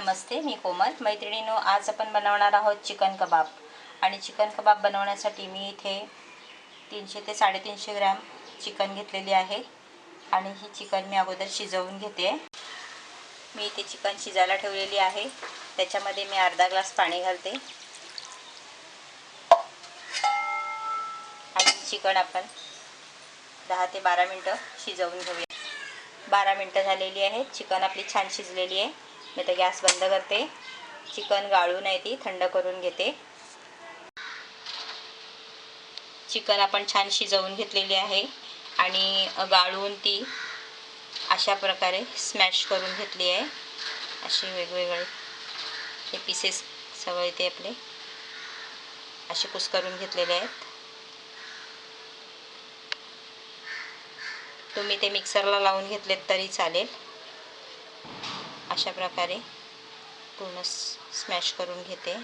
नमस्ते मी कोमल. मैत्रिणीनो आज आपण बनवणार आहोत चिकन कबाब. आणि चिकन कबाब बनवण्यासाठी मी इथे तीनशे ते साडेतीनशे ग्रॅम चिकन घेतलेली आहे. आणि ही चिकन मी अगोदर शिजवून घेते. मी इथे चिकन शिजायला ठेवलेली आहे. त्याच्यामध्ये मी अर्धा ग्लास पाणी घालते. आणि चिकन आपण दहा ते बारा मिनटं शिजवून घेऊया. बारा मिनटं झालेली आहेत. चिकन आपली छान शिजलेली आहे. मी तर गॅस बंद करते. चिकन गाळून आहे ती थंड करून घेते. चिकन आपण छान शिजवून घेतलेली आहे. आणि गाळून ती अशा प्रकारे स्मॅश करून घेतली आहे. असे वेगवेगळे हे पीसेस सगळे इथे आपले असे कुस्करून घेतलेले आहेत. तुम्ही ते मिक्सरला लावून घेतलेत तरी चालेल. अशा प्रकारे पूर्ण स्मॅश करून घेते.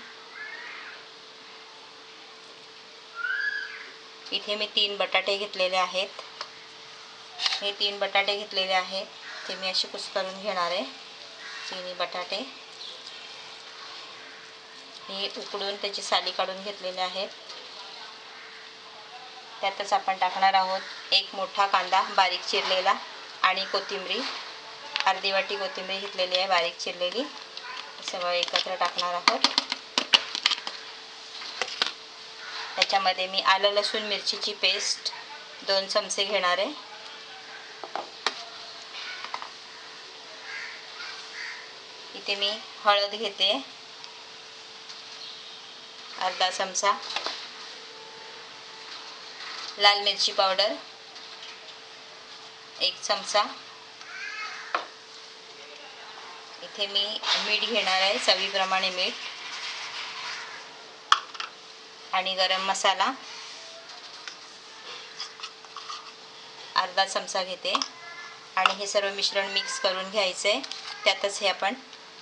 इथे मी तीन बटाटे घेतलेले आहेत. हे तीन बटाटे घेतलेले आहेत. ते मी असे कुसकरून घेणार आहे. तिन्ही बटाटे. हे उकडून त्याची साली काढून घेतलेले आहेत. त्यातच आपण टाकणार आहोत एक मोठा कांदा बारीक चिरलेला आणि कोथिंबरी. अर्धी वाटी कोथिंबीर घेतलेली आहे बारीक चिरलेली. सगळं एकत्र टाकणार आहोत. त्याच्यामध्ये मी आलं लसूण मिरचीची पेस्ट दोन चमचे घेणार आहे. इथे मी हळद घेते. अर्धा चमचा. लाल मिरची पावडर. एक चमचा. इथे मी मीठ घेणार आहे चवीप्रमाणे मीठ. आणि गरम मसाला. अर्धा चमचा घेते. आणि हे सर्व मिश्रण मिक्स करून घ्यायचं. आहे त्यातच हे आपण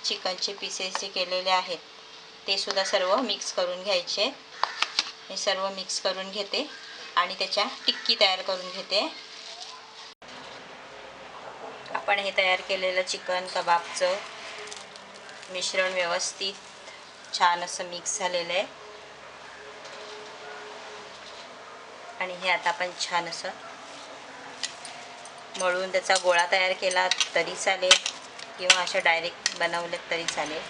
चिकनचे पीसेस जे केलेले आहेत ते सुद्धा सर्व मिक्स करून घ्यायचे. हे सर्व मिक्स करून घेते. आणि त्याच्या टिक्की तयार करून घेते. आपण हे तयार केलेलं चिकन कबाबचं मिश्रण व्यवस्थित छान असं मिक्स झालेलं आहे. आणि हे आता आपण छान असं मळून त्याचा गोळा तयार केला तरी चालेल किंवा अशा डायरेक्ट बनवले तरी चालेल.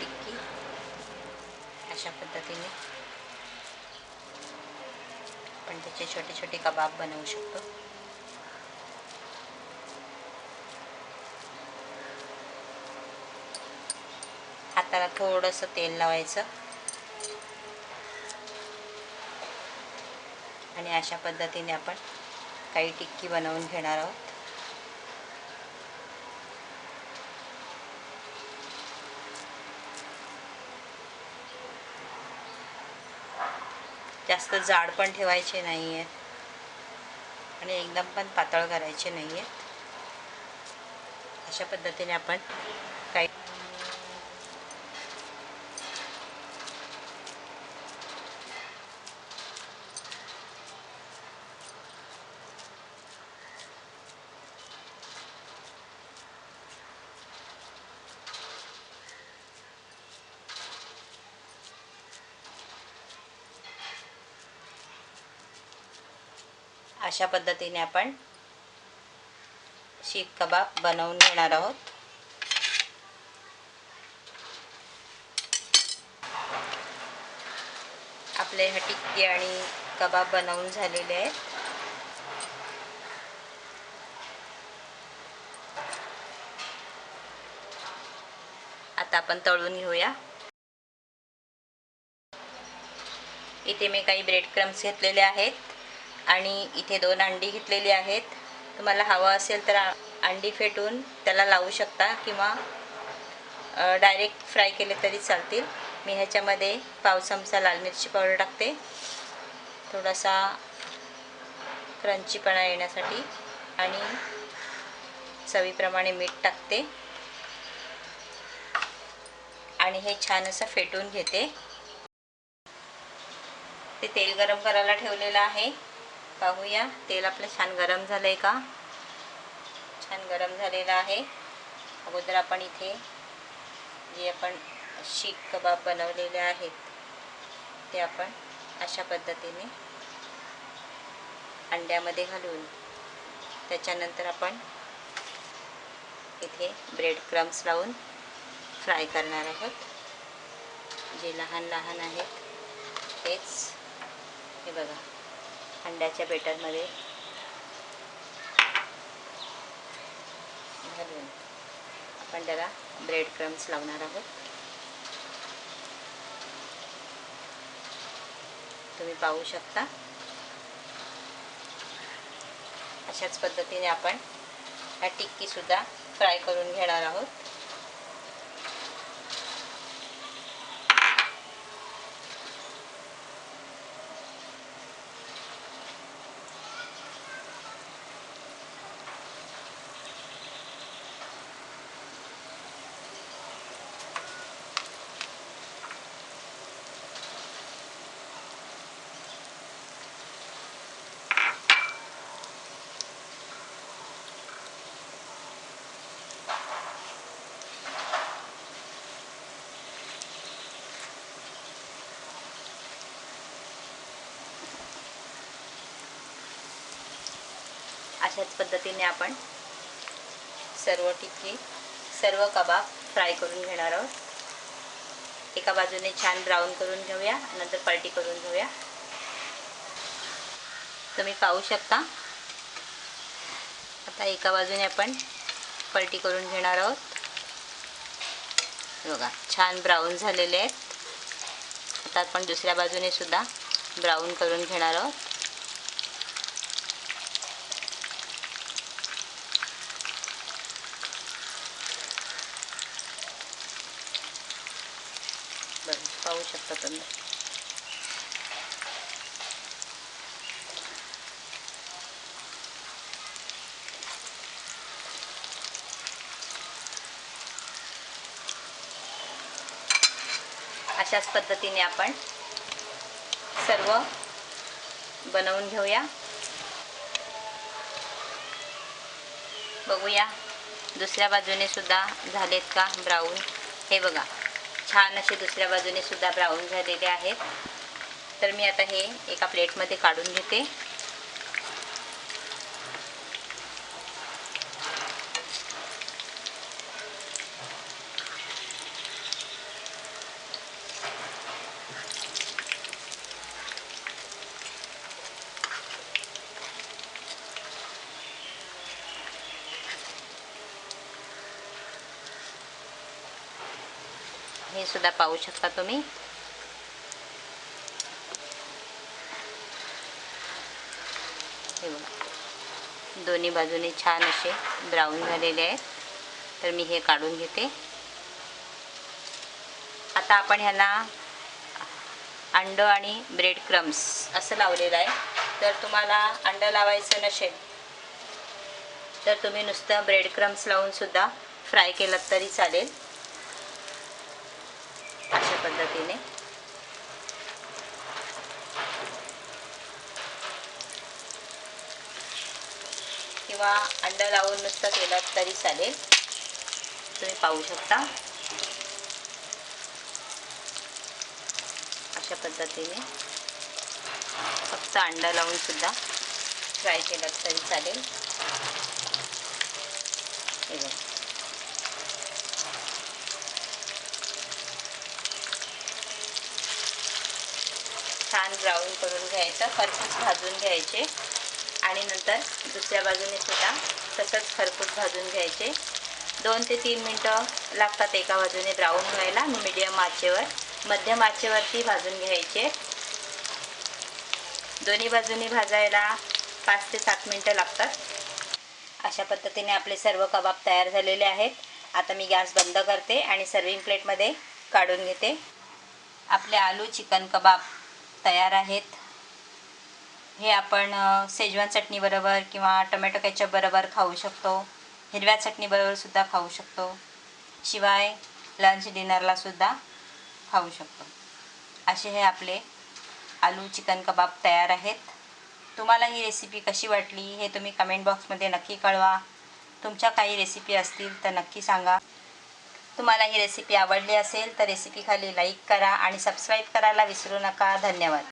टिक्की. अशा पद्धतीने आपण त्याचे छोटे छोटे कबाब बनवू शकतो. त्याला थोडंसं तेल लावायचं. आणि अशा पद्धतीने आपण काही टिक्की बनवून घेणार आहोत. जास्त जाड पण ठेवायचे नाही आहेत आणि एकदम पण पातळ करायचे नाही आहेत अशा पद्धतीने आपण काही अशा पद्धतीने आपण शीख कबाब बनवून घेणार आहोत. आपले हे टिक्की आणि कबाब बनवून झालेले आहेत. आता आपण तळून घेऊया. इथे मी काही ब्रेड क्रम्स घेतलेले आहेत. आणि इथे दोन अंडी घेतलेली आहेत. तुम्हाला हवं असेल तर अंडी फेटून त्याला लावू शकता किंवा डायरेक्ट फ्राय केले तरी चालतील. मी ह्याच्यामध्ये पाव चमचा लाल मिरची पावडर टाकते. थोडासा क्रंचीपणा येण्यासाठी आणि चवीप्रमाणे मीठ टाकते. आणि हे छान असं फेटून घेते. ते तेल गरम करायला ठेवलेलं आहे. पाहूया. तेल आपलं छान गरम झालं आहे का? छान गरम झालेलं आहे. अगोदर आपण इथे जे आपण शीख कबाब बनवलेले आहेत ते आपण अशा पद्धतीने अंड्यामध्ये घालून त्याच्यानंतर आपण इथे ब्रेड क्रम्स लावून फ्राय करणार आहोत. जे लहान लहान आहेत तेच हे बघा. अंड्याच्या बेटरमध्ये. घालून आपण त्याला ब्रेड क्रम्स लावणार आहोत. तुम्ही पाहू शकता. अशाच पद्धतीने आपण ह्या टिक्कीसुद्धा फ्राय करून घेणार आहोत. अशाच पद्धतीने आपण सर्व टिक्की सर्व कबाब फ्राय करून घेणार आहोत. एका बाजूने छान ब्राऊन करून घेऊया नंतर पलटी करून घेऊया. तुम्ही पाहू शकता. आता एका बाजूने आपण पलटी करून घेणार आहोत. बघा छान ब्राऊन झालेले आहेत. आता आपण दुसऱ्या बाजूने सुद्धा ब्राऊन करून घेणार आहोत बरं पाहू शकता तुम्ही. अशाच पद्धतीने आपण सर्व बनवून घेऊया. बघूया दुसऱ्या बाजूने सुद्धा झालेत का ब्राऊन हे बघा. छान असे दुसऱ्या बाजूने सुद्धा ब्राऊन झालेले आहेत. तर मी आता हे एका प्लेटमध्ये काढून घेते. हे सुद्धा पाहू शकता तुम्ही. हे बघा. दोन्ही बाजूने छान असे ब्राऊन झालेले आहेत. तर मी हे काढून घेते. आता आपण ह्याला अंड आणि ब्रेड क्रम्स असं लावलेलं आहे. तर तुम्हाला अंडं लावायचं नसेल तर तुम्ही नुसतं ब्रेड क्रम्स लावून सुद्धा फ्राय केलं तरी चालेल. अशा पद्धतीने. किंवा अंडा लावून नुसता केलात तरी चालेल. तुम्ही पाहू शकता. अशा पद्धतीने. फक्त अंडा लावून सुद्धा फ्राय केलात तरी चालेल. छान ब्राऊन करून घ्यायचं खरपूस भाजून घ्यायचे. आणि नंतर दुसऱ्या बाजूने सुद्धा तसंच खरपूस भाजून घ्यायचे. दोन ते तीन मिनटं लागतात एका बाजूने ब्राऊन व्हायला. मिडियम आचेवर मध्यम आचेवरती भाजून घ्यायचे. दोन्ही बाजूनी भाजायला पाच ते सात मिनटं लागतात. अशा पद्धतीने आपले सर्व कबाब तयार झालेले आहेत. आता मी गॅस बंद करते आणि सर्विंग प्लेटमध्ये काढून घेते. आपले आलू चिकन कबाब तयार आहेत. हे आपण सेजवान चटणीबरोबर किंवा टोमॅटो कॅचअपबरोबर बरोबर खाऊ शकतो. हिरव्या चटणीबरोबर सुद्धा खाऊ शकतो. शिवाय लंच डिनरला सुद्धा खाऊ शकतो. असे हे आपले आलू चिकन कबाब तयार आहेत. तुम्हाला ही रेसिपी कशी वाटली हे तुम्ही कमेंट बॉक्समध्ये नक्की कळवा. तुमच्या काही रेसिपी असतील तर नक्की सांगा. तुम्हाला ही रेसिपी आवडली असेल तर रेसिपी खाली लाईक करा आणि सबस्क्राईब करायला विसरू नका. धन्यवाद.